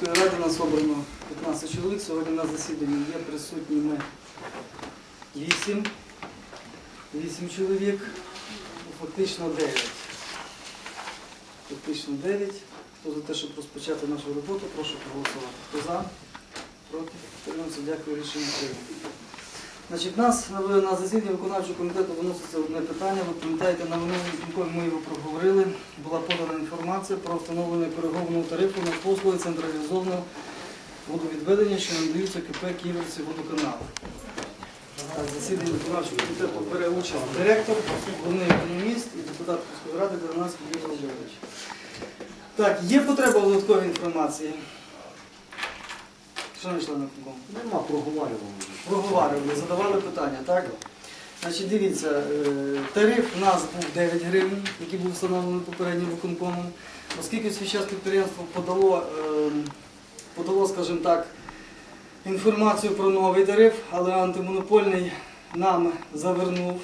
міської ради нас обрано 15 чоловік. Сьогодні на засіданні є присутніми 8. 8 чоловік. Ну, Фактично 9. Фактично 9. Хто за те, щоб розпочати нашу роботу, прошу проголосувати. Хто за? Проти? Дякую, рішення прийнято. Значить, нас на, засіданні виконавчого комітету виноситься одне питання. Ви пам'ятаєте, на минулому виконкомі ми його проговорили. Була подана інформація про встановлення коригованого тарифу на послуги централізованого водовідведення, що надаються КП Ківерці водоканалу. Засідання виконавчого комітету бере участь директор, головний економіст і депутат ради Дарнацький Юрій Володимирович. Так, є потреба в додатковій інформації? Шановні члени виконкому? Нема проговорювання. Проговорювали, задавали питання, так? Значить, дивіться, е, тариф у нас був 9 гривень, який був встановлений попереднім виконкомом. Оскільки в свій час підприємство подало, е, подало, скажімо так, інформацію про новий тариф, але антимонопольний нам завернув,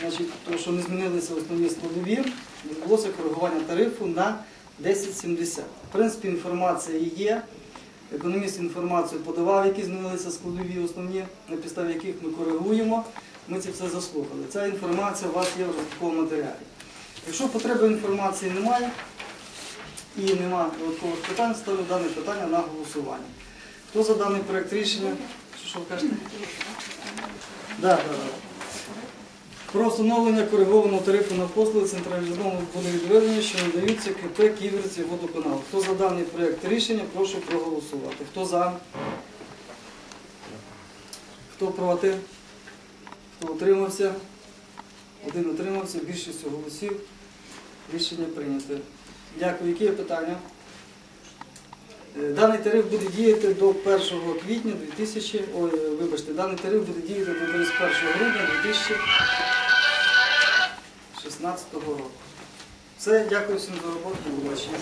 значить, то, що не змінилися основні складові, відбулося коригування тарифу на 10,70. В принципі, інформація є. Економіст інформацію подавав, які змінилися складові основні, на підставі яких ми коригуємо. Ми це все заслухали. Ця інформація у вас є в розпаковому матеріалі. Якщо потреби інформації немає і немає додаткових питань, ставлю дане питання на голосування. Хто за даний проєкт рішення? Що, ви кажете? Да, да, да. Про встановлення коригованого тарифу на послуги централізованого водовідведення, що надаються КП Ківерці водоканал. Хто за даний проєкт рішення, прошу проголосувати. Хто за? Хто проти? Хто утримався? Один утримався, більшістю голосів. Рішення прийнято. Дякую. Які є питання? Е, Даний тариф буде діяти до 1 квітня 2000, ой, вибачте, даний тариф буде діяти до 31 грудня 2015 року. Все, дякую всім за роботу і побачення.